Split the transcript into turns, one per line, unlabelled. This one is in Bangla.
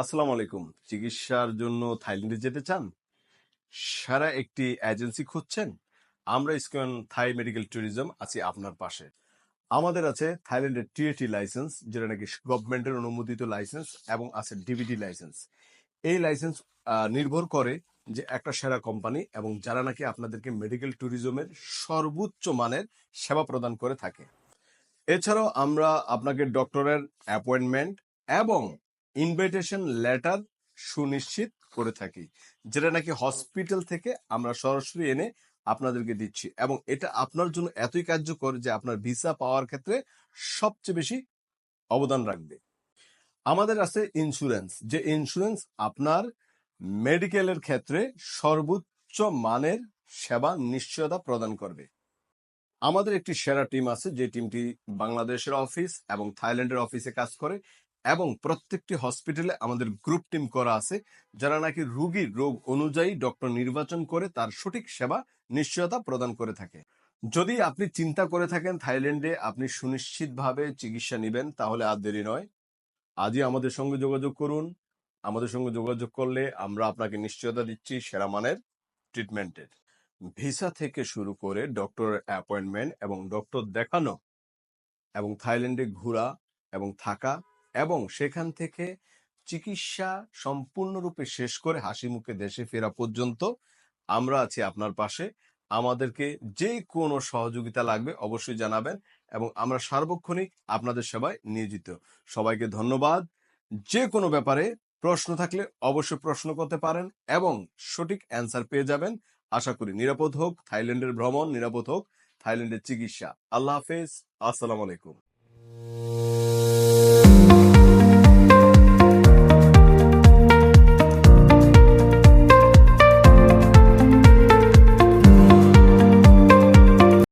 আসসালামু আলাইকুম। চিকিৎসার জন্য থাইল্যান্ডে যেতে চান? সারা একটি এজেন্সি খুঁজছেন? আমরা স্কোয়ান থাই মেডিকেল ট্যুরিজম আছি আপনার পাশে। আমাদের আছে থাইল্যান্ডের টিএটি লাইসেন্স, যেটা নাকি গভর্নমেন্টের অনুমোদিত লাইসেন্স এবং আছে ডিবিটি লাইসেন্স। এই লাইসেন্স নির্ভর করে যে একটা সেরা কোম্পানি এবং যারা নাকি আপনাদেরকে মেডিকেল ট্যুরিজমের সর্বোচ্চ মানের সেবা প্রদান করে থাকে। এছাড়াও আমরা আপনাকে ডক্টরের অ্যাপয়েন্টমেন্ট এবং ইনভাইটেশন লেটার সুনিশ্চিত করে থাকি, যেটা নাকি হসপিটাল থেকে আমরা সরাসরি এনে আপনাদেরকে দিচ্ছি। এবং এটা আপনার জন্য এতই কার্যকর যে আপনার ভিসা পাওয়ার ক্ষেত্রে সবচেয়ে বেশি অবদান রাখবে। আমাদের আছে ইন্স্যুরেন্স যে ইন্স্যুরেন্স আপনার মেডিকেলের ক্ষেত্রে সর্বোচ্চ মানের সেবা নিশ্চয়তা প্রদান করবে। আমাদের একটি সেরা টিম আছে, যে টিমটি বাংলাদেশের অফিস এবং থাইল্যান্ডের অফিসে কাজ করে। এবং প্রত্যেকটি হসপিটালে আমাদের গ্রুপ টিম করা আছে, যারা নাকি রোগীর রোগ অনুযায়ী ডক্টর নির্বাচন করে তার সঠিক সেবা নিশ্চয়তা প্রদান করে থাকে। যদি আপনি চিন্তা করে থাকেন থাইল্যান্ডে, আপনি সুনিশ্চিতভাবে চিকিৎসা নেবেন, তাহলে আর দেরি নয়। আজই আমাদের সঙ্গে যোগাযোগ করুন। আমাদের সঙ্গে যোগাযোগ করলে আমরা আপনাকে নিশ্চয়তা দিচ্ছি সেরা মানের ট্রিটমেন্টের ভিসা থেকে শুরু করে ডক্টর অ্যাপয়েন্টমেন্ট এবং ডক্টর দেখানো এবং থাইল্যান্ডে ঘোরা এবং থাকা এবং সেখান থেকে চিকিৎসা সম্পূর্ণরূপে শেষ করে হাসি মুখে দেশে ফেরা পর্যন্ত আমরা আছি আপনার পাশে। আমাদেরকে যে কোনো সহযোগিতা লাগবে অবশ্যই জানাবেন এবং আমরা সার্বক্ষণিক আপনাদের সেবায় নিয়োজিত। সবাইকে ধন্যবাদ। যে কোনো ব্যাপারে প্রশ্ন থাকলে অবশ্যই প্রশ্ন করতে পারেন এবং সঠিক অ্যান্সার পেয়ে যাবেন। আশা করি নিরাপদ হোক। থাইল্যান্ডের ভ্রমণ নিরাপদ হোক। থাইল্যান্ডের চিকিৎসা। আল্লাহ হাফেজ। আসসালামু আলাইকুম।